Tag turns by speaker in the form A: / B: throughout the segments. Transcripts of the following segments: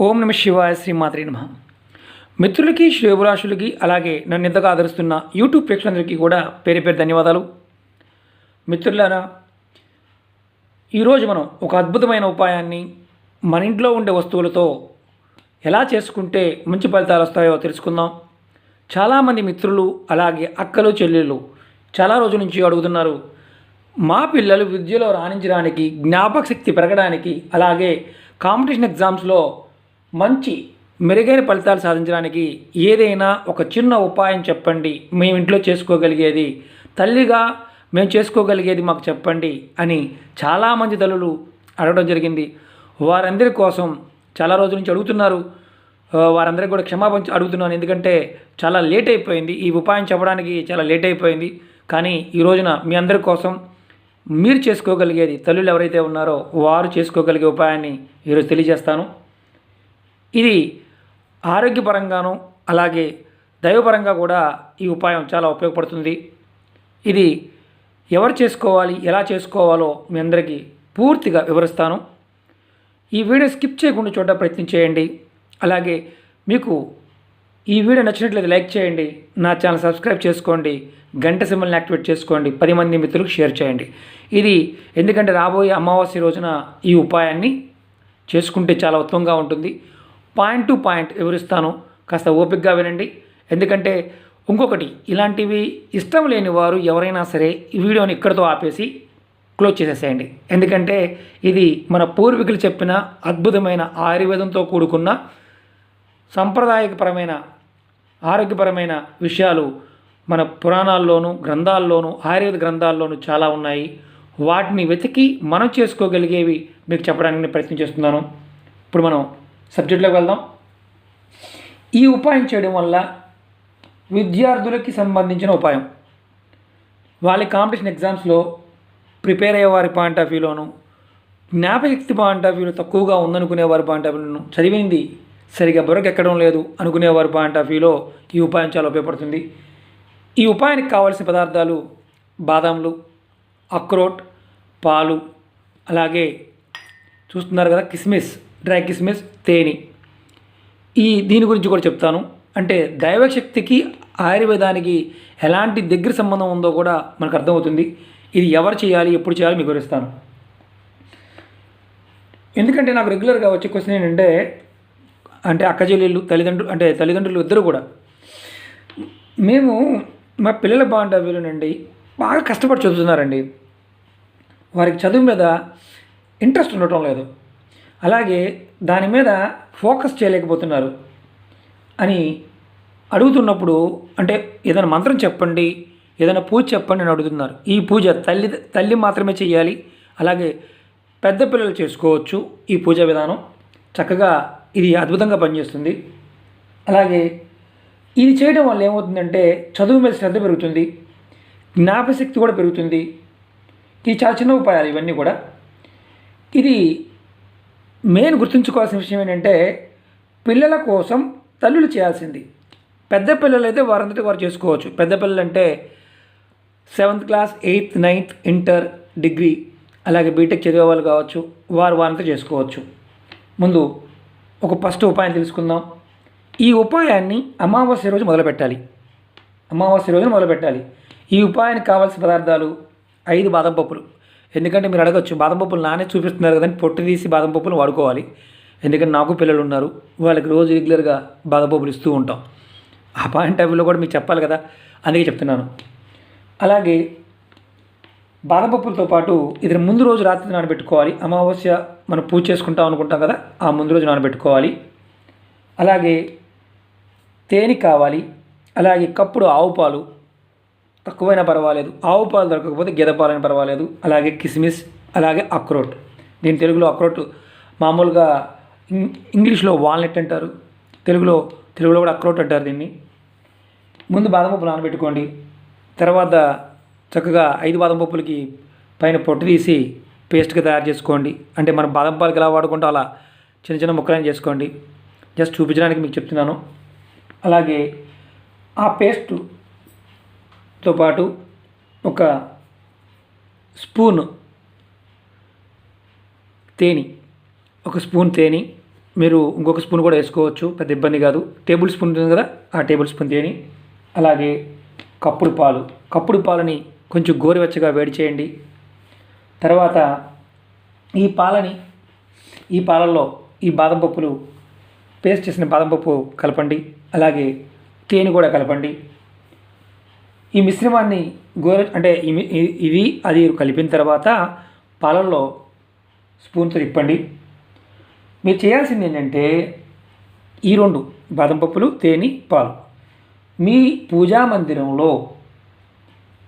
A: ఓం నమ శివాయ శ్రీమాత్రి నమ. మిత్రులకి శ్రేయభిలాషులకి అలాగే నన్ను ఇంతగా ఆదరిస్తున్న యూట్యూబ్ ప్రేక్షకులందరికీ కూడా పేరు పేరు ధన్యవాదాలు. మిత్రులారా ఈరోజు మనం ఒక అద్భుతమైన ఉపాయాన్ని మన ఇంట్లో ఉండే వస్తువులతో ఎలా చేసుకుంటే మంచి ఫలితాలు వస్తాయో తెలుసుకుందాం. చాలామంది మిత్రులు అలాగే అక్కలు చెల్లెళ్ళు చాలా రోజుల నుంచి అడుగుతున్నారు మా పిల్లలు విద్యలో రాణించడానికి జ్ఞాపక శక్తి పెరగడానికి అలాగే కాంపిటీషన్ ఎగ్జామ్స్లో మంచి మెరుగైన ఫలితాలు సాధించడానికి ఏదైనా ఒక చిన్న ఉపాయం చెప్పండి. మేము ఇంట్లో చేసుకోగలిగేది. తల్లిగా మేము చేసుకోగలిగేది మాకు చెప్పండి అని చాలామంది తల్లులు అడగడం జరిగింది. వారందరి కోసం చాలా రోజుల నుంచి అడుగుతున్నారు. వారందరికీ కూడా క్షమాపణ అడుగుతున్నాను. ఎందుకంటే చాలా లేట్ అయిపోయింది. ఈ ఉపాయం చెప్పడానికి చాలా లేట్ అయిపోయింది. కానీ ఈ రోజున మీ అందరి కోసం మీరు చేసుకోగలిగేది తల్లులు ఎవరైతే ఉన్నారో వారు చేసుకోగలిగే ఉపాయాన్ని ఈరోజు తెలియజేస్తాను. ఇది ఆరోగ్యపరంగాను అలాగే దైవపరంగా కూడా ఈ ఉపాయం చాలా ఉపయోగపడుతుంది. ఇది ఎవరు చేసుకోవాలి ఎలా చేసుకోవాలో మీ అందరికీ పూర్తిగా వివరిస్తాను. ఈ వీడియో స్కిప్ చేయకుండా చూడడం ప్రయత్నం చేయండి. అలాగే మీకు ఈ వీడియో నచ్చినట్లయితే లైక్ చేయండి నా ఛానల్ సబ్స్క్రైబ్ చేసుకోండి గంట సింబల్ని యాక్టివేట్ చేసుకోండి పది మంది మిత్రులకు షేర్ చేయండి. ఇది ఎందుకంటే రాబోయే అమావాస్య రోజున ఈ ఉపాయాన్ని చేసుకుంటే చాలా ఉత్తమంగా ఉంటుంది. పాయింట్ టు పాయింట్ వివరిస్తాను. కాస్త ఓపికగా వినండి. ఎందుకంటే ఇంకొకటి ఇలాంటివి ఇష్టం లేని వారు ఎవరైనా సరే ఈ వీడియోని ఇక్కడితో ఆపేసి క్లోజ్ చేసేసేయండి. ఎందుకంటే ఇది మన పూర్వీకులు చెప్పిన అద్భుతమైన ఆయుర్వేదంతో కూడుకున్న సాంప్రదాయకపరమైన ఆరోగ్యపరమైన విషయాలు మన పురాణాల్లోనూ గ్రంథాల్లోనూ ఆయుర్వేద గ్రంథాల్లోనూ చాలా ఉన్నాయి. వాటిని వెతికి మనం చేసుకోగలిగేవి మీకు చెప్పడానికి నేను ప్రయత్నం చేస్తున్నాను. ఇప్పుడు మనం సబ్జెక్టులోకి వెళ్దాం. ఈ ఉపాయం చేయడం వల్ల విద్యార్థులకి సంబంధించిన ఉపాయం. వాళ్ళ కాంపిటీషన్ ఎగ్జామ్స్లో ప్రిపేర్ అయ్యే వారి పాయింట్ ఆఫ్ వ్యూలోను జ్ఞాపశక్తి పాయింట్ ఆఫ్ వ్యూలో తక్కువగా ఉందనుకునే వారి పాయింట్ ఆఫ్ వ్యూను చదివింది సరిగా బుర్రకు ఎక్కడం లేదు అనుకునే వారి పాయింట్ ఆఫ్ వ్యూలో ఈ ఉపాయం చాలా ఉపయోగపడుతుంది. ఈ ఉపాయానికి కావాల్సిన పదార్థాలు బాదాంలు అక్రోట్ పాలు అలాగే చూస్తున్నారు కదా కిస్మిస్. డ్రై కిస్మిస్ తేనె. ఈ దీని గురించి కూడా చెప్తాను. అంటే దైవశక్తికి ఆయుర్వేదానికి ఎలాంటి దగ్గర సంబంధం ఉందో కూడా మనకు అర్థమవుతుంది. ఇది ఎవరు చేయాలి ఎప్పుడు చేయాలి మీకు వివరిస్తాను. ఎందుకంటే నాకు రెగ్యులర్గా వచ్చే క్వశ్చన్ ఏంటంటే అంటే అక్క చెల్లెళ్ళు తల్లిదండ్రులు అంటే తల్లిదండ్రులు ఇద్దరు కూడా. మేము మా పిల్లల బాగుంటానండి బాగా కష్టపడి చదువుతున్నారండి. వారికి చదువు మీద ఇంట్రెస్ట్ ఉండటం లేదు. అలాగే దాని మీద ఫోకస్ చేయలేకపోతున్నారు అని అడుగుతున్నప్పుడు అంటే ఏదైనా మంత్రం చెప్పండి ఏదైనా పూజ చెప్పండి అని అడుగుతున్నారు. ఈ పూజ తల్లి తల్లి మాత్రమే చేయాలి అలాగే పెద్ద పిల్లలు చేసుకోవచ్చు ఈ పూజా విధానం. చక్కగా ఇది అద్భుతంగా పనిచేస్తుంది. అలాగే ఇది చేయడం వల్ల ఏమవుతుందంటే చదువు మీద శ్రద్ధ పెరుగుతుంది జ్ఞాపశక్తి కూడా పెరుగుతుంది. ఇది చాలా చిన్న ఉపాయాలు ఇవన్నీ కూడా. ఇది మెయిన్ గుర్తుంచుకోవాల్సిన విషయం ఏంటంటే పిల్లల కోసం తల్లులు చేయాల్సింది. పెద్ద పిల్లలు అయితే వారంతటి వారు చేసుకోవచ్చు. పెద్ద పిల్లలు అంటే seventh class eighth ninth inter degree అలాగే బీటెక్ చదివే వాళ్ళు కావచ్చు వారు వారంతా చేసుకోవచ్చు. ముందు ఒక ఫస్ట్ ఉపాయం తెలుసుకుందాం. ఈ ఉపాయాన్ని అమావాస్య రోజు మొదలుపెట్టాలి. అమావాస్య రోజున మొదలుపెట్టాలి. ఈ ఉపాయానికి కావాల్సిన పదార్థాలు ఐదు బాదం పప్పులు. ఎందుకంటే మీరు అడగచ్చు బాదం పప్పులు నానే చూపిస్తున్నారు కదండి పొట్టు తీసి బాదం పప్పులు వాడుకోవాలి. ఎందుకంటే నాకు పిల్లలు ఉన్నారు వాళ్ళకి రోజు రెగ్యులర్గా బాదం పప్పులు ఇస్తూ ఉంటాం. ఆ పాయింట్ ఆఫ్ వ్యూలో కూడా మీకు చెప్పాలి కదా అందుకే చెప్తున్నాను. అలాగే బాదం పప్పులతో పాటు ఇది ముందు రోజు రాత్రి నానబెట్టుకోవాలి. అమావాస్య మనం పూజ చేసుకుంటాం అనుకుంటాం కదా ఆ ముందు రోజు నానబెట్టుకోవాలి. అలాగే తేనె కావాలి. అలాగే కప్పుడు ఆవు పాలు తక్కువైనా పర్వాలేదు. ఆవు పాలు దొరకకపోతే గెద పాలైనా పర్వాలేదు. అలాగే కిస్మిస్ అలాగే అక్రోట్. దీని తెలుగులో అక్రోట్ మామూలుగా ఇం- ఇంగ్లీష్లో వాల్నట్ అంటారు. తెలుగులో తెలుగులో కూడా అక్రోట్ అంటారు దీన్ని. ముందు బాదం పప్పులు నానబెట్టుకోండి. తర్వాత చక్కగా ఐదు బాదం పప్పులకి పైన పొట్టు తీసి పేస్ట్గా తయారు చేసుకోండి. అంటే మనం బాదం పాలకి ఎలా వాడుకుంటో అలా చిన్న చిన్న ముక్కలని చేసుకోండి. జస్ట్ చూపించడానికి మీకు చెప్తున్నాను. అలాగే ఆ తో పాటు ఒక స్పూన్ తేనె ఒక స్పూన్ తేనె. మీరు ఇంకొక స్పూన్ కూడా వేసుకోవచ్చు పెద్ద ఇబ్బంది కాదు. టేబుల్ స్పూన్ ఉంటుంది కదా ఆ టేబుల్ స్పూన్ తేనె. అలాగే కప్పుడు పాలు. కప్పుడు పాలని కొంచెం గోరువెచ్చగా వేడి చేయండి. తర్వాత ఈ పాలని ఈ పాలల్లో ఈ బాదం పప్పులు పేస్ట్ చేసిన బాదం పప్పు కలపండి. అలాగే తేనె కూడా కలపండి. ఈ మిశ్రమాన్ని గోర అంటే ఈ ఇది అది కలిపిన తర్వాత పాలల్లో స్పూన్తో తిప్పండి. మీరు చేయాల్సింది ఏంటంటే ఈ రెండు బాదం పప్పులు తేనె పాలు. మీ పూజా మందిరంలో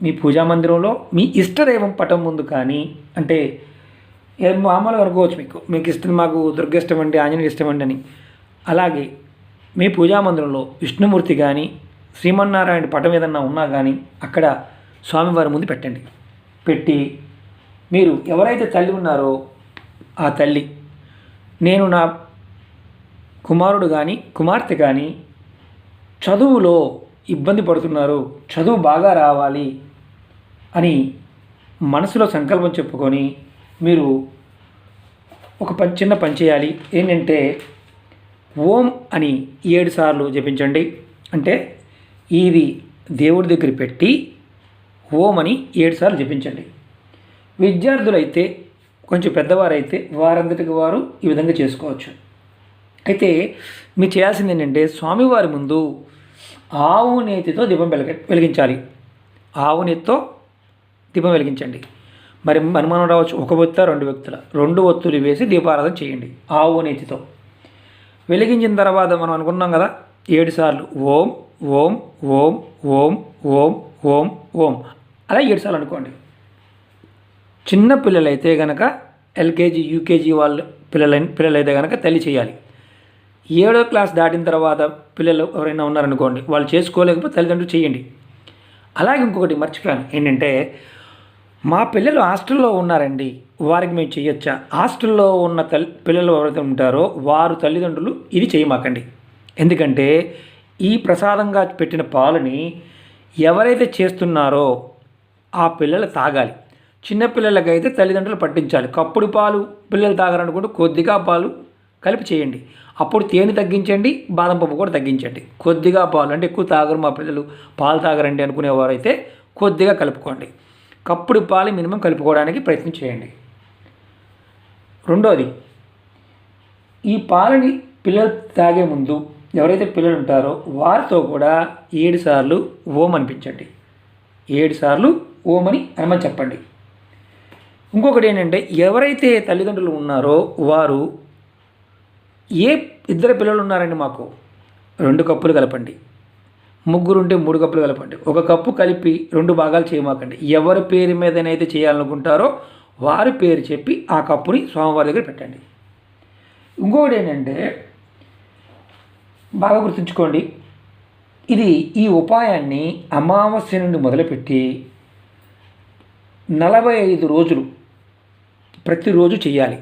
A: మీ పూజా మందిరంలో మీ ఇష్టదైవం పటం ముందు కానీ అంటే మామూలుగా అనుకోవచ్చు మీకు. మీకు ఇష్టం మాకు దుర్గ ఇష్టం అండి ఆంజనేయ ఇష్టం అండి అని. అలాగే మీ పూజా మందిరంలో విష్ణుమూర్తి కానీ శ్రీమన్నారాయణ పటం ఏదన్నా ఉన్నా కానీ అక్కడ స్వామివారి ముందు పెట్టండి. పెట్టి మీరు ఎవరైతే తల్లి ఉన్నారో ఆ తల్లి నేను నా కుమారుడు కానీ కుమార్తె కానీ చదువులో ఇబ్బంది పడుతున్నారు చదువు బాగా రావాలి అని మనసులో సంకల్పం చెప్పుకొని మీరు ఒక పని చిన్న పని చేయాలి. ఏంటంటే ఓం అని ఏడు సార్లు జపించండి. అంటే ఇది దేవుడి దగ్గర పెట్టి ఓం అని ఏడు సార్లు జపించండి. విద్యార్థులైతే కొంచెం పెద్దవారైతే వారందరికి వారు ఈ విధంగా చేసుకోవచ్చు. అయితే మీరు చేయాల్సింది ఏంటంటే స్వామివారి ముందు ఆవు నేతితో దీపం వెలగ వెలిగించాలి. ఆవు నేతితో దీపం వెలిగించండి. మరి అనుమానం రావచ్చు ఒక వ్యక్త రెండు వ్యక్తుల రెండు ఒత్తులు వేసి దీపారాధన చేయండి ఆవు నేతితో. వెలిగించిన తర్వాత మనం అనుకున్నాం కదా ఏడు సార్లు ఓం ఓం ఓం ఓం ఓం ఓం ఓం. అలా ఏడు సార్లు అనుకోండి చిన్న పిల్లలైతే కనుక ఎల్కేజీ యూకేజీ వాళ్ళ పిల్లల పిల్లలైతే కనుక తల్లి చేయాలి. ఏడో క్లాస్ దాటిన తర్వాత పిల్లలు ఎవరైనా ఉన్నారనుకోండి వాళ్ళు చేసుకోలేకపోతే తల్లిదండ్రులు చేయండి. అలాగే ఇంకొకటి మర్చిపోయాను ఏంటంటే మా పిల్లలు హాస్టల్లో ఉన్నారండి వారికి మేము చేయొచ్చా? హాస్టల్లో ఉన్న తల్లి పిల్లలు ఎవరైతే ఉంటారో వారు తల్లిదండ్రులు ఇది చేయమాకండి. ఎందుకంటే ఈ ప్రసాదంగా పెట్టిన పాలని ఎవరైతే చేస్తున్నారో ఆ పిల్లలు తాగాలి. చిన్నపిల్లలకైతే తల్లిదండ్రులు పట్టించాలి. కప్పుడు పాలు పిల్లలు తాగాలనుకుంటే కొద్దిగా పాలు కలిపి చేయండి. అప్పుడు తేనె తగ్గించండి బాదం పప్పు కూడా తగ్గించండి. కొద్దిగా పాలు అంటే ఎక్కువ తాగరు మా పిల్లలు. పాలు తాగరండి అనుకునేవారైతే కొద్దిగా కలుపుకోండి. కప్పుడు పాలు మినిమం కలుపుకోవడానికి ప్రయత్నం చేయండి. రెండోది ఈ పాలని పిల్లలు తాగే ముందు ఎవరైతే పిల్లలు ఉంటారో వారితో కూడా ఏడు సార్లు ఓం అనిపించండి ఏడు సార్లు ఓం అని అనమని చెప్పండి. ఇంకొకటి ఏంటంటే ఎవరైతే తల్లిదండ్రులు ఉన్నారో వారు ఏ ఇద్దరు పిల్లలు ఉన్నారండి మాకు? రెండు కప్పులు కలపండి. ముగ్గురు ఉంటే మూడు కప్పులు కలపండి. ఒక కప్పు కలిపి రెండు భాగాలు చేయమాకండి. ఎవరి పేరు మీదనైతే చేయాలనుకుంటారో వారి పేరు చెప్పి ఆ కప్పుని స్వామివారి దగ్గర పెట్టండి. ఇంకొకటి ఏంటంటే బాగా గుర్తుంచుకోండి. ఇది ఈ ఉపాయాన్ని అమావాస్య నుండి మొదలుపెట్టి నలభై ఐదు రోజులు ప్రతిరోజు చేయాలి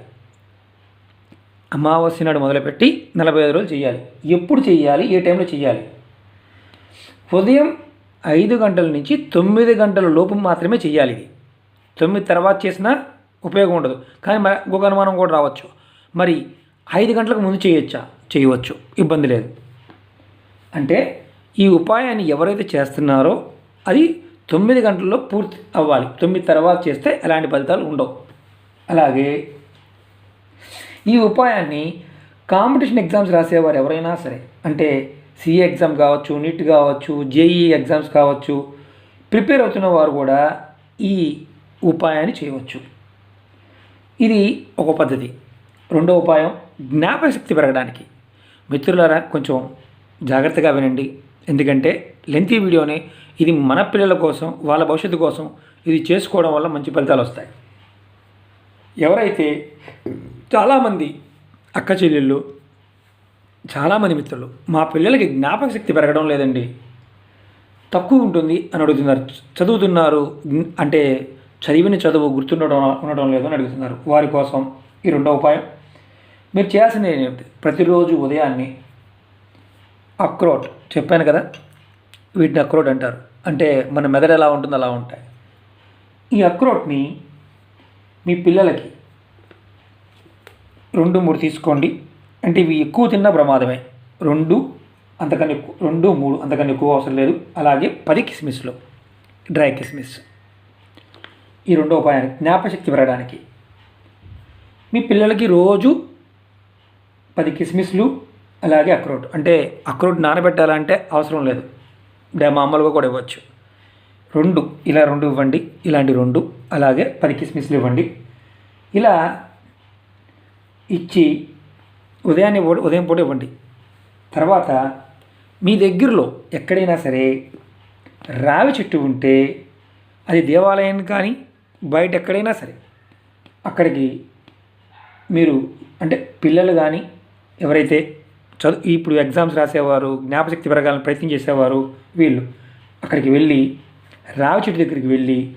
A: అమావాస్య నాడు మొదలుపెట్టి నలభై ఐదు రోజులు చేయాలి ఎప్పుడు చేయాలి ఏ టైంలో చేయాలి ఉదయం ఐదు గంటల నుంచి తొమ్మిది గంటల లోపు మాత్రమే చేయాలి ఇది. తొమ్మిది తర్వాత చేసినా ఉపయోగం ఉండదు. కానీ మరి అనుమానం కూడా రావచ్చు. మరి ఐదు గంటలకు ముందు చేయొచ్చా? చేయవచ్చు. ఇబ్బంది లేదు. అంటే ఈ ఉపాయాన్ని ఎవరైతే చేస్తున్నారో అది తొమ్మిది గంటల్లో పూర్తి అవ్వాలి. తొమ్మిది తర్వాత చేస్తే ఎలాంటి ఫలితాలు ఉండవు. అలాగే ఈ ఉపాయాన్ని కాంపిటీషన్ ఎగ్జామ్స్ రాసేవారు ఎవరైనా సరే. అంటే సిఏ ఎగ్జామ్ కావచ్చు నీట్ కావచ్చు జేఈ ఎగ్జామ్స్ కావచ్చు ప్రిపేర్ అవుతున్న వారు కూడా ఈ ఉపాయాన్ని చేయవచ్చు. ఇది ఒక పద్ధతి. రెండో ఉపాయం జ్ఞాపకశక్తి పెరగడానికి. మిత్రులారా కొంచెం జాగ్రత్తగా వినండి. ఎందుకంటే లెంతీ వీడియోని ఇది మన పిల్లల కోసం వాళ్ళ భవిష్యత్తు కోసం ఇది చేసుకోవడం వల్ల మంచి ఫలితాలు వస్తాయి. ఎవరైతే చాలామంది అక్క చెల్లెళ్ళు చాలామంది మిత్రులు మా పిల్లలకి జ్ఞాపక శక్తి పెరగడం లేదండి. తక్కువ ఉంటుంది అని అడుగుతున్నారు. చదువుతున్నారు అంటే చదివిన చదువు గుర్తుండడం ఉండడం లేదు అని అడుగుతున్నారు. వారి కోసం ఈ రెండో ఉపాయం. మీరు చేయాల్సింది ఏంటంటే ప్రతిరోజు ఉదయాన్నే అక్రోట్ చెప్పాను కదా వీటిని అక్రోట్ అంటారు. అంటే మన మెదడు ఎలా ఉంటుందో అలా ఉంటాయి. ఈ అక్రోట్ని మీ పిల్లలకి రెండు మూడు తీసుకోండి. అంటే ఇవి ఎక్కువ తిన్నా ప్రమాదమే. రెండు అంతకన్నా ఎక్కువ రెండు మూడు అంతకన్నా ఎక్కువ అవసరం లేదు. అలాగే పది కిస్మిస్లో డ్రై కిస్మిస్. ఈ రెండో ఉపాయానికి జ్ఞాపశక్తి పెరగడానికి. మీ పిల్లలకి రోజు పది కిస్మిస్లు అలాగే అక్రోట్. అంటే అక్రోట్ నానబెట్టాలంటే అవసరం లేదు. డే మామూలుగా కూడా ఇవ్వచ్చు. రెండు ఇలా రెండు ఇవ్వండి ఇలాంటి రెండు అలాగే పది కిస్మిస్లు ఇవ్వండి. ఇలా ఇచ్చి ఉదయాన్నే ఉదయం పూట ఇవ్వండి. తర్వాత మీ దగ్గరలో ఎక్కడైనా సరే రావి చెట్టు ఉంటే అది దేవాలయం కానీ బయట ఎక్కడైనా సరే అక్కడికి మీరు అంటే పిల్లలు కానీ ఎవరైతే చదువు ఇప్పుడు ఎగ్జామ్స్ రాసేవారు జ్ఞాపశక్తి పెరగాలని ప్రయత్నం చేసేవారు వీళ్ళు అక్కడికి వెళ్ళి రావి చెట్టు దగ్గరికి వెళ్ళి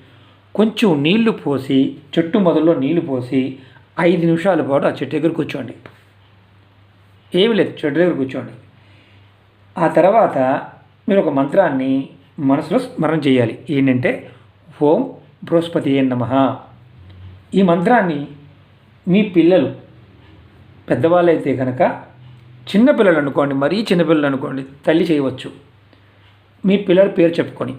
A: కొంచెం నీళ్ళు పోసి చెట్టు మొదల్లో నీళ్ళు పోసి ఐదు నిమిషాల పాటు ఆ చెట్టు దగ్గర కూర్చోండి ఏమి లేదు చెట్టు దగ్గర కూర్చోండి ఆ తర్వాత మీరు ఒక మంత్రాన్ని మనసులో స్మరణ చేయాలి. ఏంటంటే ఓం బృహస్పతి నమ. ఈ మంత్రాన్ని మీ పిల్లలు పెద్దవాళ్ళైతే కనుక చిన్నపిల్లలు అనుకోండి మరీ చిన్నపిల్లలు అనుకోండి తల్లి చేయవచ్చు. మీ పిల్లల పేరు చెప్పుకొని.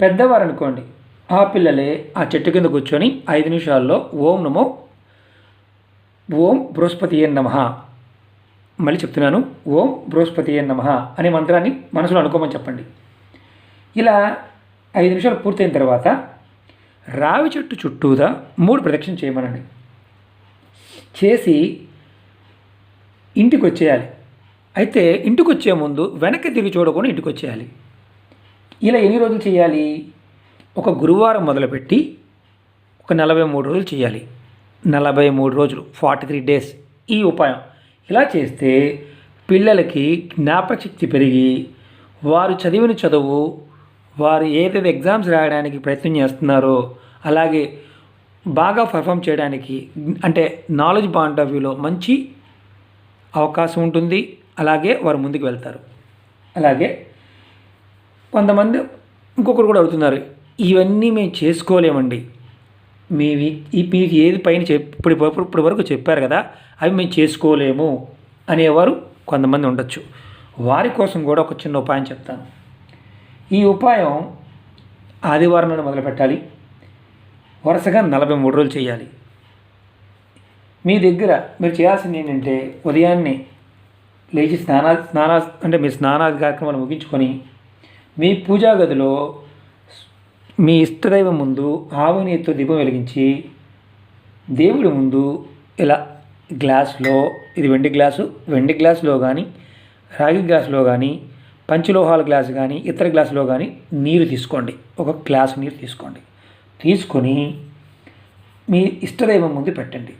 A: పెద్దవారు అనుకోండి ఆ పిల్లలే ఆ చెట్టు కింద కూర్చొని ఐదు నిమిషాల్లో ఓం నమో ఓం బృహస్పతి నమ. మళ్ళీ చెప్తున్నాను ఓం బృహస్పతి నమ అనే మంత్రాన్ని మనసులో అనుకోమని చెప్పండి. ఇలా ఐదు నిమిషాలు పూర్తయిన తర్వాత రావి చెట్టు చుట్టూదా మూడు ప్రదక్షిణ చేయమనండి. చేసి ఇంటికి వచ్చేయాలి అయితే ఇంటికి వచ్చే ముందు వెనక్కి తిరిగి చూడకుండా ఇంటికి వచ్చేయాలి ఇలా ఎన్ని రోజులు చేయాలి? ఒక గురువారం మొదలుపెట్టి ఒక నలభై మూడు రోజులు చేయాలి. నలభై మూడు రోజులు ఫార్టీ త్రీ డేస్ ఈ ఉపాయం. ఇలా చేస్తే పిల్లలకి జ్ఞాపకశక్తి పెరిగి వారు చదివిన చదువు వారు ఏదైతే ఎగ్జామ్స్ రాయడానికి ప్రయత్నం చేస్తున్నారో అలాగే బాగా పర్ఫామ్ చేయడానికి అంటే నాలెడ్జ్ పాయింట్ ఆఫ్ వ్యూలో మంచి అవకాశం ఉంటుంది. అలాగే వారు ముందుకు వెళ్తారు. అలాగే కొంతమంది ఇంకొకరు కూడా అడుగుతున్నారు ఇవన్నీ మేము చేసుకోలేమండి. మీ మీకు ఏది పైన చెప్ ఇప్పుడు ఇప్పుడు వరకు చెప్పారు కదా అవి మేము చేసుకోలేము అనేవారు కొంతమంది ఉండొచ్చు. వారి కోసం కూడా ఒక చిన్న ఉపాయం చెప్తాను. ఈ ఉపాయం ఆదివారం నాడు మొదలు పెట్టాలి వరుసగా నలభై మూడు రోజులు చేయాలి. మీ దగ్గర మీరు చేయాల్సింది ఏంటంటే ఉదయాన్నే లేచి స్నానా స్నానా అంటే మీ స్నానాది కార్యక్రమాలు ముగించుకొని మీ పూజా గదిలో మీ ఇష్టదైవం ముందు ఆవు దీపం వెలిగించి దేవుడి ముందు ఇలా గ్లాస్లో ఇది వెండి గ్లాసు వెండి గ్లాసులో కానీ రాగి గ్లాసులో కానీ పంచలోహాల గ్లాసు కానీ ఇతర గ్లాసులో కానీ నీరు తీసుకోండి. ఒక గ్లాసు నీరు తీసుకోండి. తీసుకొని మీ ఇష్టదైవం ముందు పెట్టండి.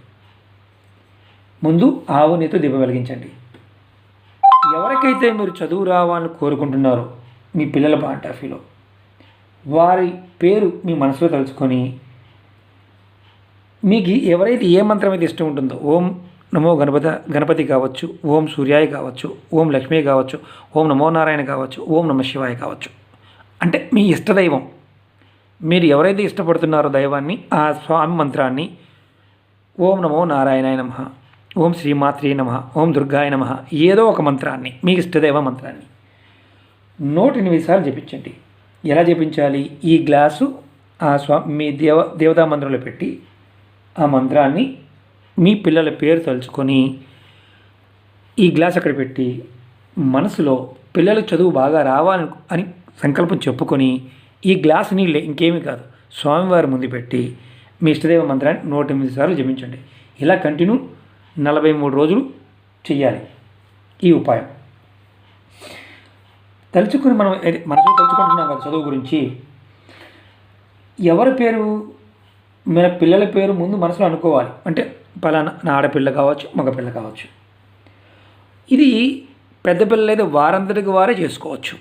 A: ముందు ఆవు నీతో దీపం వెలిగించండి. ఎవరికైతే మీరు చదువు రావాలని కోరుకుంటున్నారో మీ పిల్లల పాయింట్ ఆఫ్ వ్యూలో వారి పేరు మీ మనసులో తలుచుకొని మీకు ఎవరైతే ఏ మంత్రం అయితే ఇష్టం ఉంటుందో ఓం నమో గణపత గణపతి కావచ్చు ఓం సూర్యాయ కావచ్చు ఓం లక్ష్మీ కావచ్చు ఓం నమో నారాయణ కావచ్చు ఓం నమ శివాయ కావచ్చు. అంటే మీ ఇష్టదైవం మీరు ఎవరైతే ఇష్టపడుతున్నారో దైవాన్ని ఆ స్వామి మంత్రాన్ని ఓం నమో నారాయణాయ నమ. ఓం శ్రీమాత్రే నమ ఓం దుర్గాయ నమ ఏదో ఒక మంత్రాన్ని మీ ఇష్టదేవ మంత్రాన్ని. నూట ఎనిమిది సార్లు జపించండి. ఎలా జపించాలి? ఈ గ్లాసు ఆ స్వా మీ దేవ దేవతా మందిరంలో పెట్టి ఆ మంత్రాన్ని మీ పిల్లల పేరు తలుచుకొని ఈ గ్లాస్ అక్కడ పెట్టి మనసులో పిల్లలకు చదువు బాగా రావాలని అని సంకల్పం చెప్పుకొని ఈ గ్లాస్ నీళ్ళే ఇంకేమీ కాదు. స్వామివారి ముందు పెట్టి మీ ఇష్టదేవ మంత్రాన్ని నూట ఎనిమిది సార్లు జపించండి. ఇలా కంటిన్యూ నలభై మూడు రోజులు చెయ్యాలి. ఈ ఉపాయం. తలుచుకుని మనం మనసు తలుచుకుంటున్నాం కదా చదువు గురించి. ఎవరి పేరు మన పిల్లల పేరు ముందు మనసులో అనుకోవాలి. అంటే పలానా నా ఆడపిల్ల కావచ్చు మగపిల్ల కావచ్చు. ఇది పెద్ద పిల్లలు అయితే వారందరికి వారే చేసుకోవచ్చు.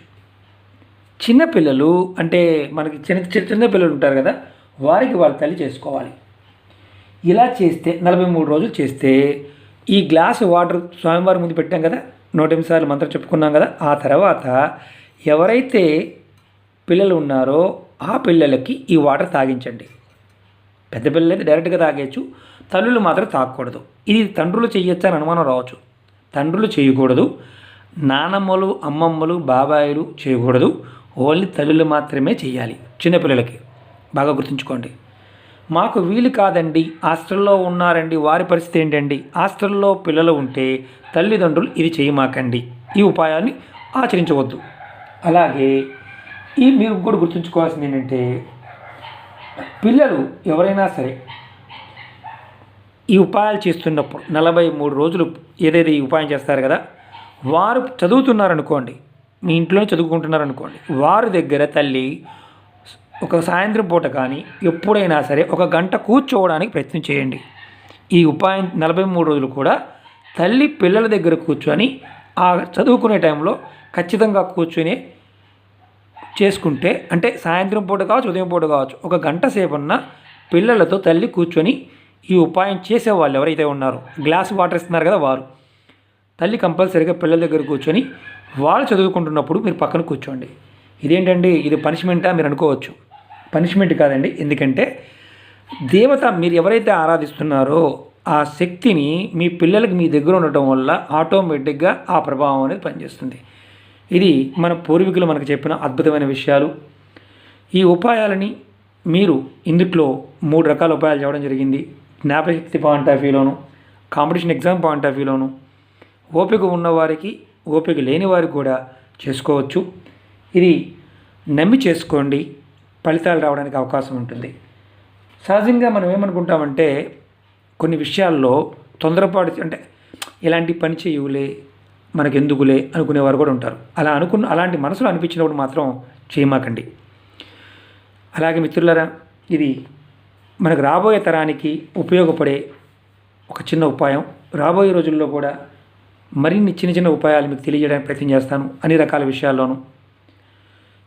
A: చిన్నపిల్లలు అంటే మనకి చిన్న చిన్న చిన్న పిల్లలు ఉంటారు కదా వారికి వాళ్ళ తల్లి చేసుకోవాలి. ఇలా చేస్తే నలభై మూడు రోజులు చేస్తే ఈ గ్లాసు వాటర్ స్వామివారి ముందు పెట్టాం కదా నూట ఎనిమిది సార్లు మంత్రం చెప్పుకున్నాం కదా ఆ తర్వాత ఎవరైతే పిల్లలు ఉన్నారో ఆ పిల్లలకి ఈ వాటర్ తాగించండి. పెద్ద పిల్లలు అయితే డైరెక్ట్గా తాగేయచ్చు తల్లులు మాత్రం తాగకూడదు. ఇది తండ్రులు చేయొచ్చు అని అనుమానం రావచ్చు. తండ్రులు చేయకూడదు నానమ్మలు అమ్మమ్మలు బాబాయిలు చేయకూడదు ఓన్లీ తల్లులు మాత్రమే చేయాలి చిన్నపిల్లలకి. బాగా గుర్తుంచుకోండి. మాకు వీలు కాదండి హాస్టల్లో ఉన్నారండి వారి పరిస్థితి ఏంటండి? హాస్టల్లో పిల్లలు ఉంటే తల్లిదండ్రులు ఇది చేయమాకండి. ఈ ఉపాయాన్ని ఆచరించవద్దు. అలాగే ఈ మీరు కూడా గుర్తుంచుకోవాల్సింది ఏంటంటే పిల్లలు ఎవరైనా సరే ఈ ఉపాయాలు చేస్తున్నప్పుడు నలభై మూడు రోజులు ఏదైతే ఈ ఉపాయం చేస్తారు కదా వారు చదువుతున్నారనుకోండి మీ ఇంట్లోనే చదువుకుంటున్నారనుకోండి వారి దగ్గర తల్లి ఒక సాయంత్రం పూట కానీ ఎప్పుడైనా సరే ఒక గంట కూర్చోవడానికి ప్రయత్నం చేయండి. ఈ ఉపాయం నలభై మూడు రోజులు కూడా తల్లి పిల్లల దగ్గర కూర్చొని ఆ చదువుకునే టైంలో ఖచ్చితంగా కూర్చొని చేసుకుంటే అంటే సాయంత్రం పూట కావచ్చు ఉదయం పూట కావచ్చు ఒక గంట సేపున్న పిల్లలతో తల్లి కూర్చొని ఈ ఉపాయం చేసే వాళ్ళు ఎవరైతే ఉన్నారో గ్లాస్ వాటర్ ఇస్తున్నారు కదా వారు తల్లి కంపల్సరీగా పిల్లల దగ్గర కూర్చొని వాళ్ళు చదువుకుంటున్నప్పుడు మీరు పక్కన కూర్చోండి. ఇదేంటండి? ఇది పనిష్మెంటా మీరు అనుకోవచ్చు. పనిష్మెంట్ కాదండి. ఎందుకంటే దేవత మీరు ఎవరైతే ఆరాధిస్తున్నారో ఆ శక్తిని మీ పిల్లలకి మీ దగ్గర ఉండటం వల్ల ఆటోమేటిక్గా ఆ ప్రభావం అనేది పనిచేస్తుంది. ఇది మన పూర్వీకులు మనకు చెప్పిన అద్భుతమైన విషయాలు. ఈ ఉపాయాలని మీరు ఇందుట్లో మూడు రకాల ఉపాయాలు చేయడం జరిగింది. జ్ఞాపశక్తి పాయింట్ ఆఫ్ వ్యూలోను కాంపిటీషన్ ఎగ్జామ్ పాయింట్ ఆఫ్ వ్యూలోను ఓపిక ఉన్నవారికి ఓపిక లేని వారికి కూడా చేసుకోవచ్చు. ఇది నమ్మి చేసుకోండి ఫలితాలు రావడానికి అవకాశం ఉంటుంది. సహజంగా మనం ఏమనుకుంటామంటే కొన్ని విషయాల్లో తొందరపాటు అంటే ఇలాంటి పని చేయులే మనకెందుకులే అనుకునేవారు కూడా ఉంటారు. అలా అనుకున్న అలాంటి మనసులో అనిపించినప్పుడు మాత్రం చేయమాకండి. అలాగే మిత్రులరా ఇది మనకు రాబోయే తరానికి ఉపయోగపడే ఒక చిన్న ఉపాయం. రాబోయే రోజుల్లో కూడా మరిన్ని చిన్న చిన్న ఉపాయాలు మీకు తెలియజేయడానికి ప్రయత్నం చేస్తాను. అన్ని రకాల విషయాల్లోనూ.